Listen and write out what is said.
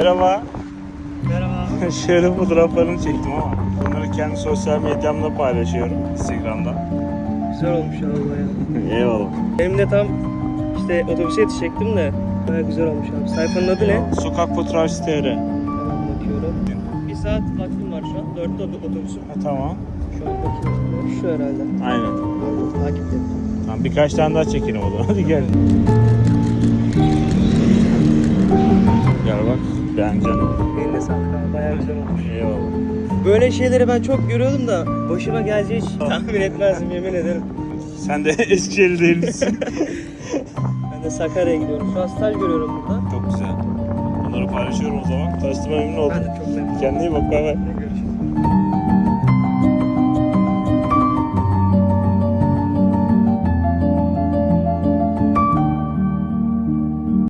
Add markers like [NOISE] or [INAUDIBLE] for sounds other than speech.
Merhaba. Merhaba. [LAUGHS] Şöyle fotoğraflarını çektim ama bunları kendi sosyal medyamda paylaşıyorum Instagram'da. Güzel olmuş abi bayağı. Eyvallah. Benim de tam işte otobüse yetişecektim de bayağı güzel olmuş abi. Sayfanın adı ne? Sokak fotoğrafçısı TR. Hemen bakıyorum. Bir saat vaktim var şu an. Dörtte ot- otobüsüm. Ha, tamam. Şu an bakıyorum. Şu herhalde. Aynen. Takip et. Tamam birkaç tane daha çekelim o zaman. [LAUGHS] Hadi. Gel Beğeneceksin. Eline sağlık. Bayağı güzel olmuş. Eyvallah. Böyle şeyleri ben çok görüyordum da başıma geleceği hiç tahmin etmezdim yemin ederim. Sen de [LAUGHS] Eskişehirli değil misin? [LAUGHS] Ben de Sakarya'ya gidiyorum. Şu an staj görüyorum burada. Çok güzel. Bunları paylaşıyorum o zaman. Tanıştığıma memnun Ben oldum. de çok memnunum. Kendine iyi bak. Bay bay. Görüşürüz.